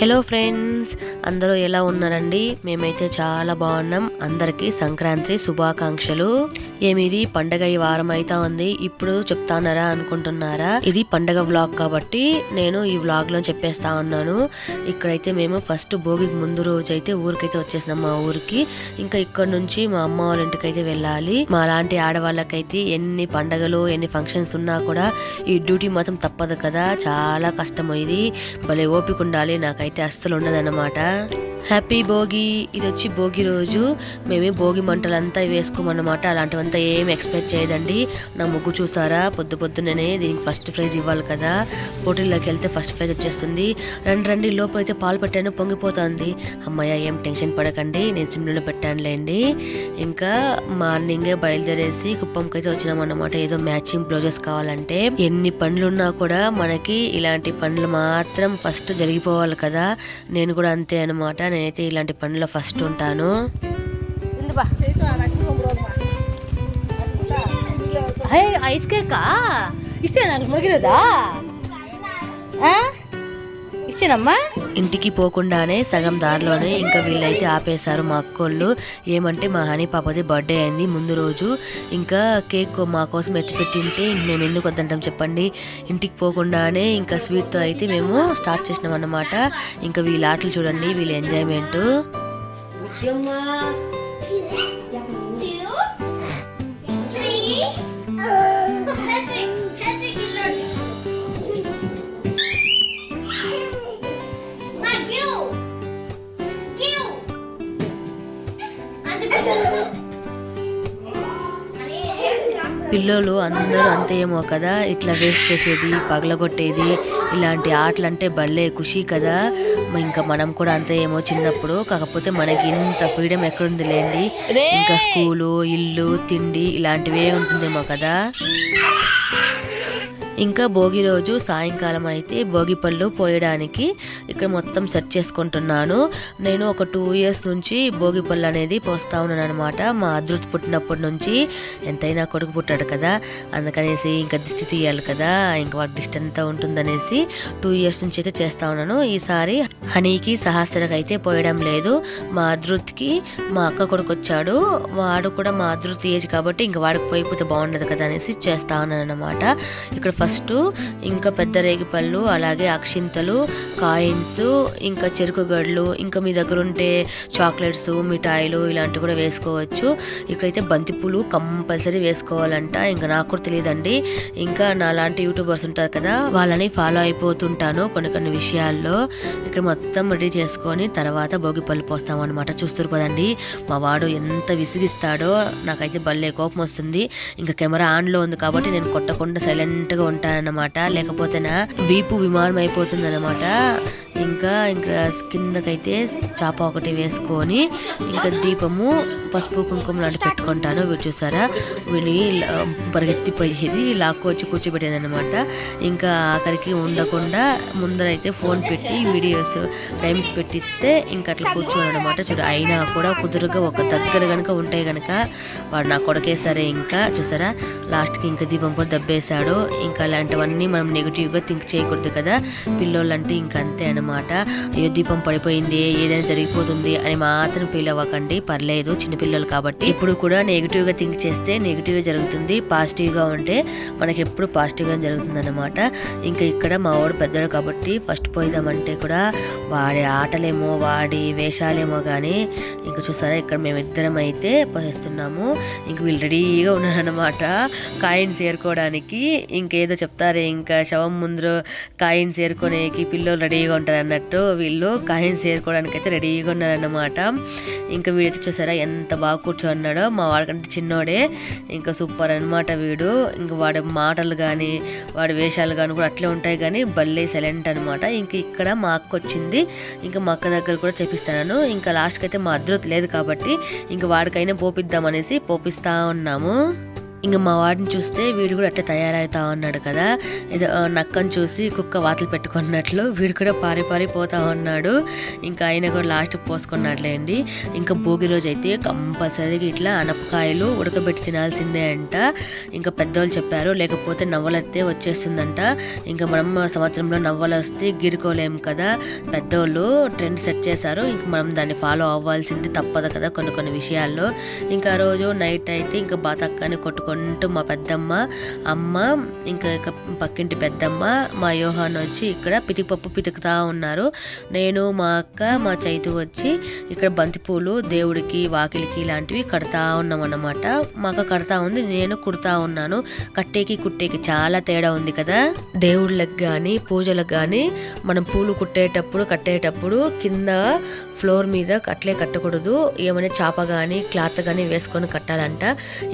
Hello friends అందరూ ఎలా ఉన్నారండి? మేమైతే చాలా బాగున్నాం. అందరికీ సంక్రాంతి శుభాకాంక్షలు. ఏమిది? పండగ ఈ వారం అయితే ఉంది. ఇప్పుడు చెప్తానరా అనుకుంటున్నారా? ఇది పండగ వ్లాగ్ కాబట్టి నేను ఈ వ్లాగ్లో చెప్పేస్తా ఉన్నాను. ఇక్కడైతే మేము ఫస్ట్ భోగికి ముందు రోజు అయితే ఊరికైతే వచ్చేసినాం మా ఊరికి. ఇంకా ఇక్కడ నుంచి మా అమ్మ వాళ్ళ ఇంటికి అయితే వెళ్ళాలి. మా లాంటి ఆడవాళ్ళకైతే ఎన్ని పండగలు ఎన్ని ఫంక్షన్స్ ఉన్నా కూడా ఈ డ్యూటీ మాత్రం తప్పదు కదా. చాలా కష్టం ఇది. భలే ఓపిక ఉండాలి. నాకైతే అస్సలు ఉండదన్నమాట. Tchau! హ్యాపీ భోగి. ఇది వచ్చి భోగి రోజు. మేమే భోగి మంటలంతా వేసుకోమన్నమాట. అలాంటివంతా ఏం ఎక్స్పెక్ట్ చేయదండి. నా ముగ్గు చూసారా? పొద్దు పొద్దుననే దీనికి ఫస్ట్ ప్రైజ్ ఇవ్వాలి కదా. పోటీల్లోకి వెళ్తే ఫస్ట్ ప్రైజ్ వచ్చేస్తుంది. రెండు రండి. లోపల అయితే పాలు పెట్టాను పొంగిపోతుంది. అమ్మయ్య ఏం టెన్షన్ పడకండి. నేను సిమ్లో పెట్టానులేండి. ఇంకా మార్నింగే బయలుదేరేసి కుప్పంకి అయితే వచ్చినాం అన్నమాట ఏదో మ్యాచింగ్ బ్లౌజెస్ కావాలంటే. ఎన్ని పనులున్నా కూడా మనకి ఇలాంటి పనులు మాత్రం ఫస్ట్ జరిగిపోవాలి కదా. నేను కూడా అంతే అనమాట నేనైతే ఇలాంటి పనిలో ఫస్ట్ ఉంటాను. ఐస్ కేకా? ఇష్ట నాకు మురిగిలేదా ఇచ్చానమ్మా. ఇంటికి పోకుండానే సగం దారిలోనే ఇంకా వీళ్ళైతే ఆపేశారు మా అక్కోళ్ళు. ఏమంటే మా హనీ పాపది బర్త్డే అయింది ముందు రోజు. ఇంకా కేక్ మా కోసం ఎత్తిపెట్టింటే ఇంక మేము ఎందుకు వద్దంటాం చెప్పండి. ఇంటికి పోకుండానే ఇంకా స్వీట్తో అయితే మేము స్టార్ట్ చేసినాం అన్నమాట ఇంకా వీళ్ళ ఆటలు చూడండి వీళ్ళ ఎంజాయ్మెంట్ పిల్లలు అందరూ అంతే ఏమో కదా? ఇట్లా వేస్ట్ చేసేది పగలగొట్టేది ఇలాంటి ఆటలు అంటే భలే ఖుషి కదా? ఇంకా మనం కూడా అంతే ఏమో చిన్నప్పుడు. కాకపోతే మనకి ఇంత ఫ్రీడమ్ ఎక్కడుంది లేండి ఇంకా స్కూలు ఇల్లు తిండి ఇలాంటివే ఉంటుందేమో కదా? ఇంకా భోగి రోజు సాయంకాలం అయితే భోగి పళ్ళు పోయడానికి ఇక్కడ మొత్తం సెట్ చేసుకుంటున్నాను. నేను ఒక టూ ఇయర్స్ నుంచి భోగి పళ్ళు అనేది పోస్తా ఉన్నాను అనమాట మా అదృతి పుట్టినప్పటి నుంచి ఎంతైనా కొడుకు పుట్టాడు కదా. అందుకనేసి ఇంకా దిష్టి తీయాలి కదా. ఇంకా వాడి దిష్టి అంతా ఉంటుందనేసి టూ ఇయర్స్ నుంచి అయితే చేస్తా ఉన్నాను. ఈసారి హనీకి సహస్రకు అయితే పోయడం లేదు. మా అదృతికి మా అక్క కొడుకు వచ్చాడు. వాడు కూడా మా అదృతి ఏజ్ కాబట్టి ఇంకా వాడికి పోయిపోతే బాగుండదు కదా అనేసి చేస్తా ఉన్నాను అనమాట ఇక్కడ ఫస్ట్ ఇంకా పెద్ద రేగిపళ్ళు అలాగే అక్షింతలు కాయిన్స్ ఇంకా చెరుకు గడ్లు ఇంకా మీ దగ్గర ఉంటే చాక్లెట్స్ మిఠాయిలు ఇలాంటివి కూడా వేసుకోవచ్చు. ఇక్కడైతే బంతిపూలు కంపల్సరీ వేసుకోవాలంట. ఇంకా నాకు కూడా తెలియదండి. ఇంకా నా లాంటి యూట్యూబర్స్ ఉంటారు కదా వాళ్ళని ఫాలో అయిపోతుంటాను కొన్ని కొన్ని విషయాల్లో. ఇక్కడ మొత్తం రెడీ చేసుకొని తర్వాత భోగి పళ్ళు పోస్తాం అనమాట చూస్తారు కదండి మా వాడు ఎంత విసిగిస్తాడో నాకైతే భలే కోపం వస్తుంది ఇంకా కెమెరా ఆన్లో ఉంది కాబట్టి నేను కొట్టకుండా సైలెంట్గా ఉంటాను ఉంటానన్నమాట లేకపోతేనా వీపు విమానం అయిపోతుంది అనమాట ఇంకా ఇంకా కిందకైతే చాప ఒకటి వేసుకొని ఇంకా దీపము పసుపు కుంకుమ లాంటి పెట్టుకుంటాను వీడు చూసారా వీడిని పరిగెత్తిపోయేది పరిగెత్తిపోయేది. లాక్కొచ్చి కూర్చోబెట్టేది అనమాట ఇంకా ఆఖరికి ఉండకుండా ముందరైతే ఫోన్ పెట్టి వీడియోస్ టైమ్స్ పెట్టిస్తే ఇంకా అట్లా కూర్చోను అనమాట చూడు అయినా కూడా కుదురుగా ఒక దగ్గర గనుక ఉంటే గనుక వాడు నా కొడకే సరే ఇంకా. చూసారా? లాస్ట్కి ఇంకా దీపం కూడా దబ్బేశాడు. ఇంకా అలాంటివన్నీ మనం నెగిటివ్గా థింక్ చేయకూడదు కదా. పిల్లోళ్ళంటే ఇంక అంతే అనమాట అయ్యో దీపం పడిపోయింది. ఏదైనా జరిగిపోతుంది అని మాత్రం ఫీల్ అవ్వకండి. పర్లేదు చిన్న పిల్లలు కాబట్టి ఇప్పుడు కూడా నెగిటివ్గా థింక్ చేస్తే నెగిటివ్ జరుగుతుంది పాజిటివ్గా ఉంటే మనకి ఎప్పుడు పాజిటివ్గా జరుగుతుంది అనమాట ఇంకా ఇక్కడ మా వాడు పెద్దడు కాబట్టి ఫస్ట్ పోయిదామంటే కూడా వాడి ఆటలేమో వాడి వేషాలేమో కానీ ఇంకా చూసారా ఇక్కడ మేమిద్దరం అయితే పోసేస్తున్నాము. ఇంక వీళ్ళు రెడీగా ఉన్నారనమాట కాయిన్స్ ఏరుకోవడానికి ఇంకేదో చెప్తారే ఇంకా శవం ముందు కాయిన్స్ ఏరుకోనేకి పిల్లలు రెడీగా ఉంటారు అన్నట్టు వీళ్ళు కాయిన్స్ ఏరుకోవడానికి అయితే రెడీగా ఉన్నారన్నమాట. ఇంకా వీడైతే చూసారా ఎంత బాగా కూర్చోన్నాడో. మా వాడికంటే చిన్నోడే. ఇంకా సూపర్ అన్నమాట వీడు. ఇంకా వాడి మాటలు కానీ వాడి వేషాలు కానీ కూడా అట్లే ఉంటాయి కానీ భలే సైలెంట్ అనమాట ఇంక ఇక్కడ మా అక్క వచ్చింది. ఇంకా మా అక్క దగ్గర కూడా చెప్పిస్తాను. ఇంకా లాస్ట్కి అయితే మా అదృతి లేదు కాబట్టి ఇంకా వాడికైనా పోపిద్దామనేసి పోపిస్తా ఉన్నాము. ఇంకా మా వాడిని చూస్తే వీడు కూడా అట్లా తయారవుతా ఉన్నాడు కదా. ఏదో నక్కను చూసి కుక్క వాతలు పెట్టుకున్నట్లు వీడు కూడా పారి పారి పోతా ఉన్నాడు. ఇంకా ఆయన కూడా లాస్ట్ పోసుకున్నాడులేండి. ఇంకా భోగి రోజు అయితే కంపల్సరీగా ఇట్లా అనపకాయలు ఉడకబెట్టి తినాల్సిందే అంట. ఇంకా పెద్దవాళ్ళు చెప్పారు లేకపోతే నవ్వలైతే వచ్చేస్తుందంట. ఇంకా మనం సంవత్సరంలో నవ్వలు వస్తే గిరుకోలేం కదా. పెద్దోళ్ళు ట్రెండ్ సెట్ చేశారు ఇంకా మనం దాన్ని ఫాలో అవ్వాల్సింది తప్పదు కదా కొన్ని కొన్ని విషయాల్లో. ఇంకా ఆ రోజు నైట్ అయితే ఇంకా బాతక్కని కొట్టుకుంటూ మా పెద్దమ్మ అమ్మ ఇంకా ఇక పక్కింటి పెద్దమ్మ మా యోహాన్ వచ్చి ఇక్కడ పిటిపప్పు పితుకుతా ఉన్నారు. నేను మా అక్క మా చైతు వచ్చి ఇక్కడ బంతిపూలు దేవుడికి వాకిలికి ఇలాంటివి కడతా ఉన్నాం అన్నమాట మా అక్క కడతా ఉంది నేను కుడతా ఉన్నాను. కట్టేకి కుట్టేకి చాలా తేడా ఉంది కదా. దేవుళ్ళకి కానీ పూజలకు కానీ మనం పూలు కుట్టేటప్పుడు కట్టేటప్పుడు కింద ఫ్లోర్ మీద అట్లే కట్టకూడదు. ఏమైనా చాప కానీ క్లాత్ కానీ వేసుకొని కట్టాలంట.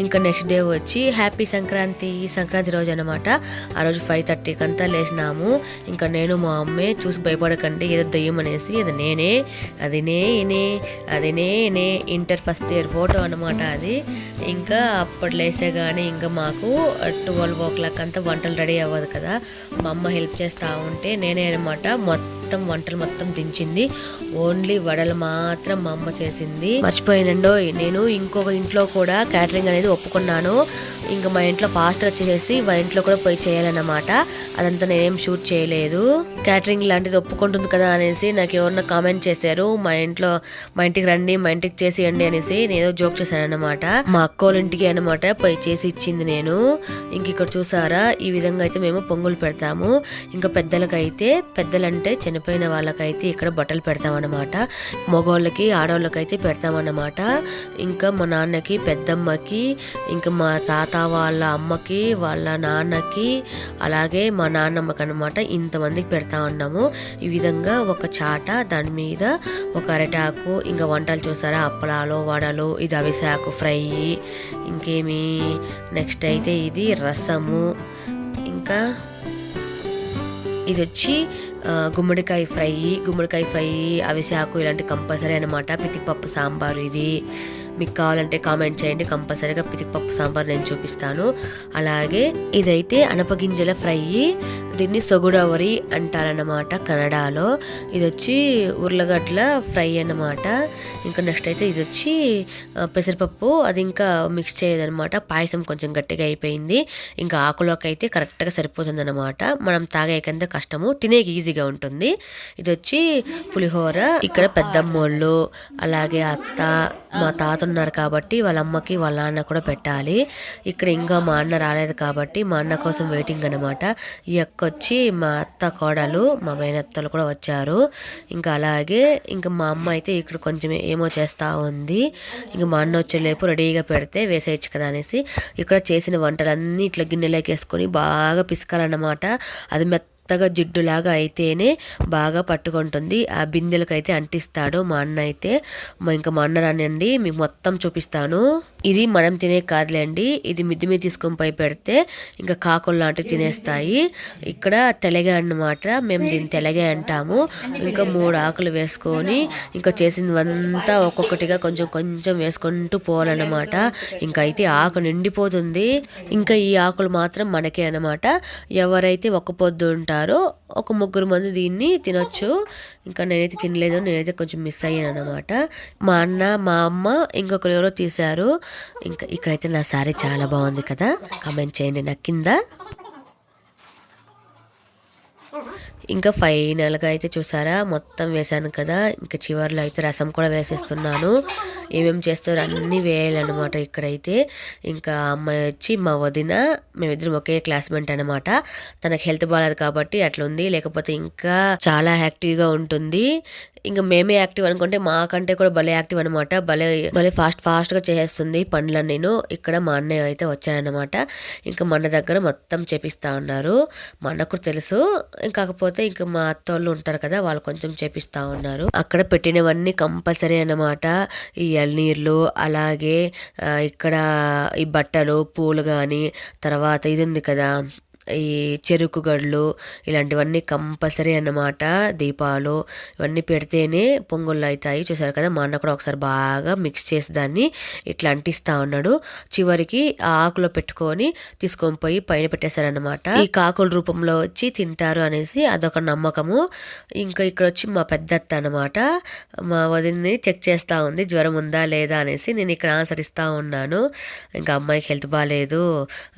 ఇంకా నెక్స్ట్ డే వచ్చి వచ్చి హ్యాపీ సంక్రాంతి సంక్రాంతి రోజు అనమాట ఆ రోజు ఫైవ్ థర్టీకి అంతా లేచినాము. ఇంకా నేను మా అమ్మే చూసి భయపడకండి ఏదో దయ్యం అనేసి అది నేనే అది నేనే అది నేనే ఇంటర్ ఫస్ట్ ఇయర్ ఫోటో అనమాట అది. ఇంకా అప్పుడు లేస్తే కానీ ఇంకా మాకు ట్వెల్వ్ ఓ క్లాక్ అంతా వంటలు రెడీ అవ్వదు కదా. మా అమ్మ హెల్ప్ చేస్తూ ఉంటే నేనే అనమాట మొత్తం మొత్తం వంటలు మొత్తం దించింది. ఓన్లీ వడలు మాత్రం మా అమ్మ చేసింది. మర్చిపోయినండో నేను ఇంకొక ఇంట్లో కూడా క్యాటరింగ్ అనేది ఒప్పుకున్నాను. ఇంకా మా ఇంట్లో ఫాస్ట్గా చేసేసి మా ఇంట్లో కూడా పోయి చేయాలన్నమాట. అదంతా నేనేం షూట్ చేయలేదు. క్యాటరింగ్ లాంటిది ఒప్పుకుంటుంది కదా అనేసి నాకు ఎవరన్నా కామెంట్ చేశారు మా ఇంట్లో మా ఇంటికి రండి మా ఇంటికి చేసియండి అనేసి నేను ఏదో జోక్ చేశాను అనమాట మా అక్క వాళ్ళ ఇంటికి అనమాట పోయి చేసి ఇచ్చింది నేను. ఇంక ఇక్కడ చూసారా ఈ విధంగా అయితే మేము పొంగులు పెడతాము. ఇంకా పెద్దలకైతే పెద్దలంటే చనిపోయిన వాళ్ళకైతే ఇక్కడ బట్టలు పెడతామన్నమాట. మగవాళ్ళకి ఆడవాళ్ళకైతే పెడతామన్నమాట. ఇంకా మా నాన్నకి పెద్దమ్మకి ఇంకా మా తాత వాళ్ళ అమ్మకి వాళ్ళ నాన్నకి అలాగే మా నాన్నమ్మకి అనమాట ఇంతమందికి పెడతా ఉన్నాము. ఈ విధంగా ఒక చాట దాని మీద ఒక అరటాకు ఇంకా వంటలు చూసారా? అప్పలాలు వడలు ఇది అవిసాకు ఫ్రై ఇంకేమి? నెక్స్ట్ అయితే ఇది రసము. ఇంకా ఇది వచ్చి గుమ్మడికాయ ఫ్రై గుమ్మడికాయ ఫ్రై అవిసాకు ఇలాంటి కంపల్సరీ అనమాట పితికిపప్పు సాంబారు ఇది. మీకు కావాలంటే కామెంట్ చేయండి. కంపల్సరీగా పితికిపప్పు సాంబార్ నేను చూపిస్తాను. అలాగే ఇదైతే అనపగింజల ఫ్రై. దీన్ని సొగుడవరి అంటారన్నమాట కన్నడలో. ఇది వచ్చి ఉర్లగడ్డల ఫ్రై అన్నమాట. ఇంకా నెక్స్ట్ అయితే ఇది వచ్చి పెసరపప్పు. అది ఇంకా మిక్స్ చేయదనమాట పాయసం కొంచెం గట్టిగా అయిపోయింది. ఇంకా ఆకులోకి అయితే కరెక్ట్గా సరిపోతుంది అనమాట మనం తాగేకంత కష్టము. తినేకి ఈజీగా ఉంటుంది. ఇది వచ్చి పులిహోర. ఇక్కడ పెద్దమ్మోళ్ళు అలాగే అత్త మా తాత ఉన్నారు కాబట్టి వాళ్ళ అమ్మకి వాళ్ళ నాన్న కూడా పెట్టాలి. ఇక్కడ ఇంకా మా అన్న రాలేదు కాబట్టి మా అన్న కోసం వెయిటింగ్ అనమాట ఈ అక్క వచ్చి మా అత్త కోడలు మా మేనత్తలు కూడా వచ్చారు. ఇంకా అలాగే ఇంకా మా అమ్మ అయితే ఇక్కడ కొంచెం ఏమో చేస్తూ ఉంది. ఇంకా మా అన్న వచ్చేలేపు రెడీగా పెడితే వేసేయచ్చు కదా అనేసి ఇక్కడ చేసిన వంటలన్నీ ఇట్లా గిన్నెలోకి వేసుకొని బాగా పిసకాలన్నమాట. అది మెత్తగా జిడ్డులాగా అయితేనే బాగా పట్టుకుంటుంది. ఆ బిందెలకైతే అంటిస్తాడు మా అన్న అయితే. మా ఇంకా మా అన్న రానండి మీకు మొత్తం చూపిస్తాను. ఇది మనం తినే కాదులేండి ఇది మిద్ది మీద తీసుకొని పై పెడితే ఇంకా కాకులు లాంటివి తినేస్తాయి. ఇక్కడ తెలగ అన్నమాట. మేము దీన్ని తెలగే అంటాము. ఇంకా మూడు ఆకులు వేసుకొని ఇంకా చేసినవంతా ఒక్కొక్కటిగా కొంచెం కొంచెం వేసుకుంటూ పోవాలన్నమాట. ఇంకా అయితే ఆకు నిండిపోతుంది. ఇంకా ఈ ఆకులు మాత్రం మనకే అన్నమాట. ఎవరైతే ఒక్క పొద్దు ఉంటారో ఒక ముగ్గురు మంది దీన్ని తినొచ్చు. ఇంకా నేనైతే తినలేదు నేనైతే కొంచెం మిస్ అయ్యాను అనమాట మా అన్న మా అమ్మ ఇంకొకరు ఎవరో తీశారు. ఇంకా ఇక్కడైతే నా సారీ చాలా బాగుంది కదా కామెంట్ చేయండి నా కింద. ఇంకా ఫైనల్గా అయితే చూసారా? మొత్తం వేసాను కదా. ఇంకా చివర్లో అయితే రసం కూడా వేసేస్తున్నాను. ఏమేమి చేస్తారో అన్నీ వేయాలన్నమాట ఇక్కడైతే. ఇంకా అమ్మాయి వచ్చి మా వదిన మేమిద్దరం ఒకే క్లాస్మేట్ అనమాట తనకి హెల్త్ బాగాలేదు కాబట్టి అట్లా ఉంది లేకపోతే ఇంకా చాలా యాక్టివ్గా ఉంటుంది. ఇంకా మేమే యాక్టివ్ అనుకుంటే మాకంటే కూడా భలే యాక్టివ్ అనమాట భలే భలే ఫాస్ట్ ఫాస్ట్గా చేసేస్తుంది పనులను నేను ఇక్కడ మా అన్నయ్య అయితే వచ్చాయన్నమాట ఇంకా మన దగ్గర మొత్తం చేపిస్తా ఉన్నారు. మా అన్నకు తెలుసు. కాకపోతే ఇంకా మా అత్త వాళ్ళు ఉంటారు కదా వాళ్ళు కొంచెం చేపిస్తా ఉన్నారు. అక్కడ పెట్టినవన్నీ కంపల్సరీ అన్నమాట. ఈ ఎల్నీర్లు అలాగే ఇక్కడ ఈ బట్టలు పూలు కానీ తర్వాత ఇది ఉంది కదా ఈ చెరుకు గడ్లు ఇలాంటివన్నీ కంపల్సరీ అన్నమాట దీపాలు ఇవన్నీ పెడితేనే పొంగుళ్ళు అవుతాయి. చూసారు కదా మా అన్న కూడా ఒకసారి బాగా మిక్స్ చేసి దాన్ని ఇట్లా అంటిస్తా ఉన్నాడు. చివరికి ఆ ఆకులో పెట్టుకొని తీసుకొని పోయి పైన పెట్టేశారనమాట ఈ కాకుల రూపంలో వచ్చి తింటారు అనేసి అదొక నమ్మకము. ఇంకా ఇక్కడ వచ్చి మా పెద్దత్త అనమాట మా వదిలిని చెక్ చేస్తూ ఉంది జ్వరం ఉందా లేదా అనేసి నేను ఇక్కడ ఆన్సర్ ఇస్తూ ఉన్నాను. ఇంకా అమ్మాయికి హెల్త్ బాగాలేదు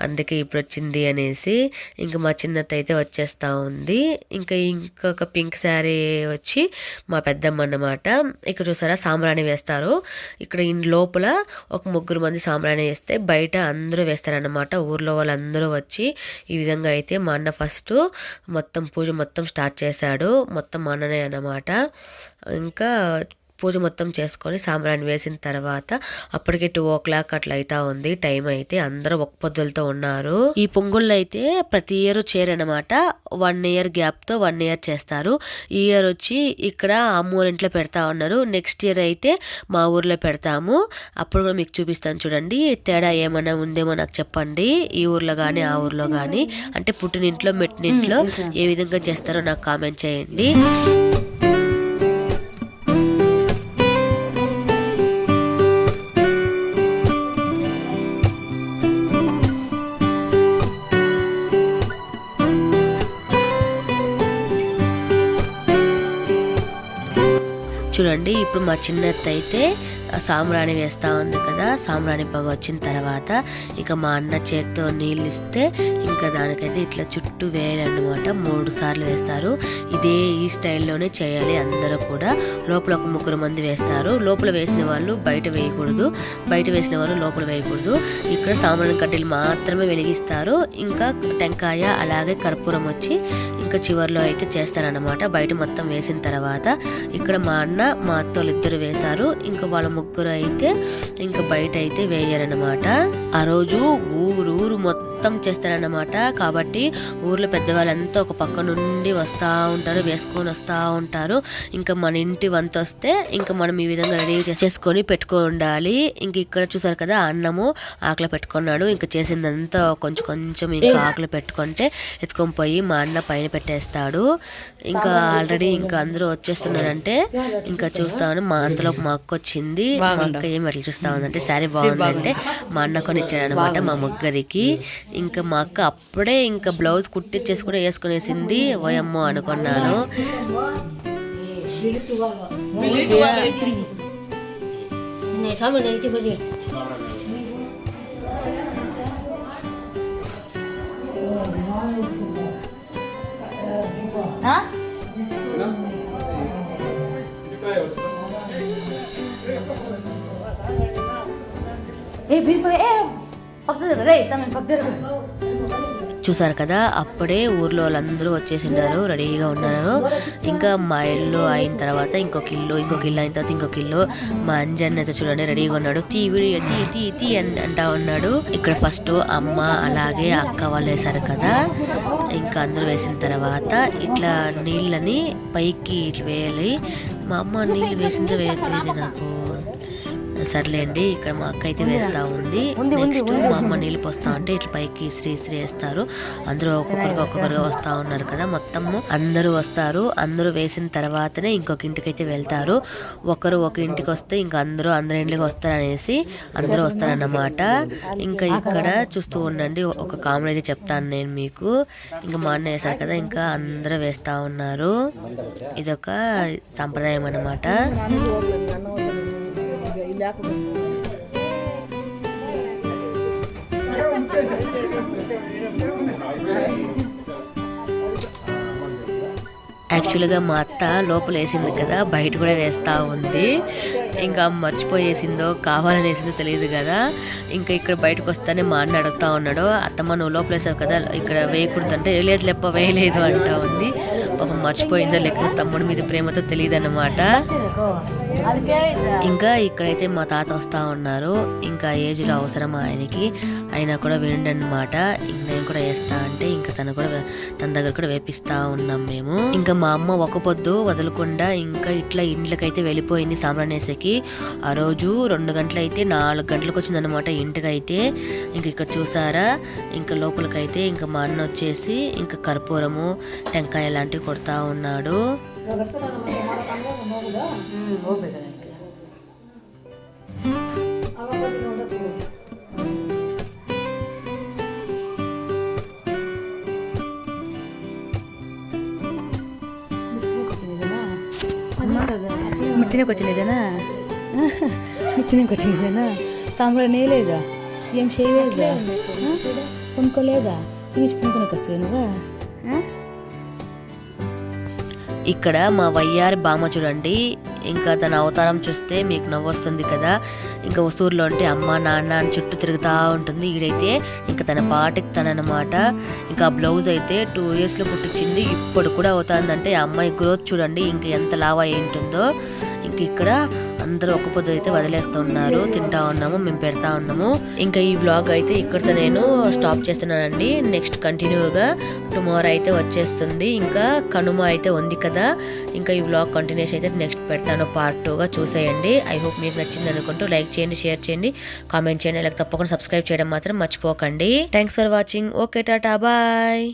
అందుకే ఇప్పుడు వచ్చింది అనేసి ఇంకా మా చిన్నత్త అయితే వచ్చేస్తూ ఉంది. ఇంకా ఇంకొక పింక్ శారీ వచ్చి మా పెద్దమ్మ అన్నమాట. ఇక్కడ చూసారా సాంబ్రాణి వేస్తారు. ఇక్కడ ఇంటి లోపల ఒక ముగ్గురు మంది సాంబ్రాణి వేస్తే బయట అందరూ వేస్తారనమాట ఊర్లో వాళ్ళందరూ వచ్చి ఈ విధంగా అయితే మా అన్న ఫస్ట్ మొత్తం పూజ మొత్తం స్టార్ట్ చేశాడు. మొత్తం మా అన్ననే అన్నమాట. ఇంకా పూజ మొత్తం చేసుకొని సాంబ్రాణి వేసిన తర్వాత అప్పటికి టూ ఓ క్లాక్ అట్లా అవుతా ఉంది. టైం అయితే అందరూ ఒక్క పొద్దులతో ఉన్నారు. ఈ పొంగుళ్ళు అయితే ప్రతి ఇయర్ చేరనమాట వన్ ఇయర్ గ్యాప్తో వన్ ఇయర్ చేస్తారు. ఈ ఇయర్ వచ్చి ఇక్కడ అమ్మూరి ఇంట్లో పెడతా ఉన్నారు. నెక్స్ట్ ఇయర్ అయితే మా ఊర్లో పెడతాము. అప్పుడు కూడా మీకు చూపిస్తాను చూడండి. తేడా ఏమైనా ఉందేమో నాకు చెప్పండి. ఈ ఊర్లో కానీ ఆ ఊర్లో కానీ అంటే పుట్టినింట్లో మెట్టినింట్లో ఏ విధంగా చేస్తారో నాకు కామెంట్ చేయండి. ఇప్పుడు మా చిన్నత్త అయితే సాంబ్రాణి వేస్తా ఉంది కదా సాంబ్రాణి పొగ వచ్చిన తర్వాత ఇక మా అన్న చేత్తో నీళ్ళు ఇస్తే ఇంకా దానికైతే ఇట్లా చుట్టూ వేయాలన్నమాట మూడు సార్లు వేస్తారు. ఇదే ఈ స్టైల్లోనే చేయాలి అందరూ కూడా. లోపల ఒక ముగ్గురు మంది వేస్తారు. లోపల వేసిన వాళ్ళు బయట వేయకూడదు బయట వేసిన వాళ్ళు లోపల వేయకూడదు. ఇక్కడ సాంబ్రాణి కట్టెలు మాత్రమే వెలిగిస్తారు. ఇంకా టెంకాయ అలాగే కర్పూరం వచ్చి ఇంకా చివర్లో అయితే చేస్తారనమాట బయట మొత్తం వేసిన తర్వాత ఇక్కడ మా అన్న మా అత్తోళ్ళు ఇద్దరు వేశారు. ఇంకా వాళ్ళ ముగ్గురు అయితే ఇంకా బయట అయితే వేయరనమాట ఆ రోజు ఊరు ఊరు మొత్తం చేస్తారన్నమాట. కాబట్టి ఊర్లో పెద్దవాళ్ళంతా ఒక పక్క నుండి వస్తూ ఉంటారు వేసుకొని వస్తూ ఉంటారు. ఇంకా మన ఇంటి వంత వస్తే ఇంకా మనం ఈ విధంగా రెడీ చేసుకొని పెట్టుకొని ఉండాలి ఇంక ఇక్కడ చూసారు కదా అన్నము ఆకలి పెట్టుకున్నాడు. ఇంకా చేసిందంతా కొంచెం కొంచెం ఇంకా ఆకలి పెట్టుకుంటే ఎత్తుకొని పోయి మా అన్న పైన పెట్టేస్తాడు. ఇంకా ఆల్రెడీ ఇంకా అందరూ వచ్చేస్తున్నారంటే ఇంకా చూస్తామని మా అంతలో మా అక్క వచ్చింది. మా అక్క ఏం ఎట్లా చూస్తా ఉందంటే శారీ బాగుందంటే మా అన్న కొని ఇచ్చాడు అనమాట మా ముగ్గురికి. ఇంకా మా అక్క అప్పుడే ఇంకా బ్లౌజ్ కుట్టించేసి కూడా వేసుకునేసింది. ఓయమ్మో అనుకున్నాను. ఏ ఏ చూసారు కదా అప్పుడే ఊర్లో వాళ్ళందరూ వచ్చేసిన్నారు రెడీగా ఉన్నారు ఇంకా మా ఇల్లు అయిన తర్వాత ఇంకొక ఇల్లు ఇంకొక ఇల్లు అయిన తర్వాత ఇంకొక ఇల్లు. మా అంజన్ అయితే చూడండి రెడీగా ఉన్నాడు. తీ తీ తీ తీ అని అంటా ఉన్నాడు. ఇక్కడ ఫస్ట్ అమ్మ అలాగే అక్క వాళ్ళు వేశారు కదా. ఇంకా అందరూ వేసిన తర్వాత ఇట్లా నీళ్ళని పైకి ఇట్లా వేయాలి. మా అమ్మ నీళ్ళు వేసిందో వేయలేదు తెలియదు నాకు. సర్లేండి ఇక్కడ మా అక్క అయితే వేస్తా ఉంది. నెక్స్ట్ మా అమ్మ నీళ్ళు పోస్తా ఉంటే ఇట్లా పైకి శ్రీ శ్రీ వేస్తారు. అందరూ ఒక్కొక్కరికి ఒక్కొక్కరు వస్తా ఉన్నారు కదా మొత్తము అందరూ వస్తారు. అందరూ వేసిన తర్వాతనే ఇంకొక ఇంటికి అయితే వెళ్తారు. ఒకరు ఒక ఇంటికి వస్తే ఇంకా అందరూ అందరి ఇంటికి వస్తారనేసి అందరూ వస్తారన్నమాట. ఇంకా ఇక్కడ చూస్తూ ఉండండి ఒక కామెడీ అయితే చెప్తాను నేను మీకు. ఇంకా మా అన్న వేశారు కదా ఇంకా అందరూ వేస్తా ఉన్నారు. ఇదొక సంప్రదాయం అన్నమాట. యాక్చువల్గా మా అత్త లోపల వేసింది కదా బయట కూడా వేస్తూ ఉంది. ఇంకా మర్చిపోయేసిందో కావాలని వేసిందో తెలియదు కదా. ఇంకా ఇక్కడ బయటకు వస్తానే మా అన్న అడుగుతా ఉన్నాడు అత్తమ్మ నువ్వు లోపల వేసావు కదా ఇక్కడ వేయకూడదు అంటే లేదు లేప్ప వేయలేదు అంటా ఉంది. పాపం మర్చిపోయిందో లేకపోతే తమ్ముడి మీద ప్రేమతో తెలియదన్నమాట. ఇంకా ఇక్కడైతే మా తాత వస్తా ఉన్నారు. ఇంకా ఏజ్లో అవసరం ఆయనకి? అయినా కూడా వినండి అనమాట ఇంక నేను కూడా వేస్తా అంటే ఇంకా తను కూడా తన దగ్గర కూడా వేపిస్తా ఉన్నాం మేము. ఇంకా మా అమ్మ ఒక పొద్దు వదలకుండా ఇంకా ఇట్లా ఇంట్లకైతే వెళ్ళిపోయింది సాంబ్రాణేసకి. ఆ రోజు రెండు గంటలైతే నాలుగు గంటలకు వచ్చిందనమాట ఇంటికైతే. ఇంక ఇక్కడ చూసారా? ఇంకా లోపలికైతే ఇంకా మా అన్న వచ్చేసి ఇంకా కర్పూరము టెంకాయ లాంటివి కొడతా ఉన్నాడు. అమ్మ ముట్టినే కొచ్చినదేనా ముట్టినే కొచ్చినదేనా సాంబ్రాణి నేయలేదా ఏం చేయలేదా కొనుక్కోలేదా తీసి కొనుక్కోనికి వస్తాయి నువ్వా ఇక్కడ మా వయ్యారి బామ్మ చూడండి ఇంకా తన అవతారం చూస్తే మీకు నవ్వు వస్తుంది కదా ఇంకా వసూరులో అంటే అమ్మ నాన్న అని చుట్టూ తిరుగుతూ ఉంటుంది. ఈడైతే ఇంకా తన పాటకి తననమాట ఇంకా బ్లౌజ్ అయితే టూ ఇయర్స్లో పుట్టించింది ఇప్పుడు కూడా అవుతుందంటే ఆ అమ్మాయి గ్రోత్ చూడండి ఇంకా ఎంత లావా ఉంటుందో ఇంక ఇక్కడ అందరూ ఒక్క పొద్దు అయితే వదిలేస్తున్నారు తింటా ఉన్నాము మేము పెడతా ఉన్నాము. ఇంకా ఈ వ్లాగ్ అయితే ఇక్కడితో నేను స్టాప్ చేస్తున్నానండి. నెక్స్ట్ కంటిన్యూగా టుమారో అయితే వచ్చేస్తుంది. ఇంకా కనుమ అయితే ఉంది కదా. ఇంకా ఈ వ్లాగ్ కంటిన్యూస్ అయితే నెక్స్ట్ పెడతాను. పార్ట్ టూగా చూసేయండి. ఐ హోప్ మీకు నచ్చింది అనుకుంటూ లైక్ చేయండి షేర్ చేయండి కామెంట్ చేయండి. లేక తప్పకుండా సబ్స్క్రైబ్ చేయడం మాత్రం మర్చిపోకండి. Thanks for watching okay tata bye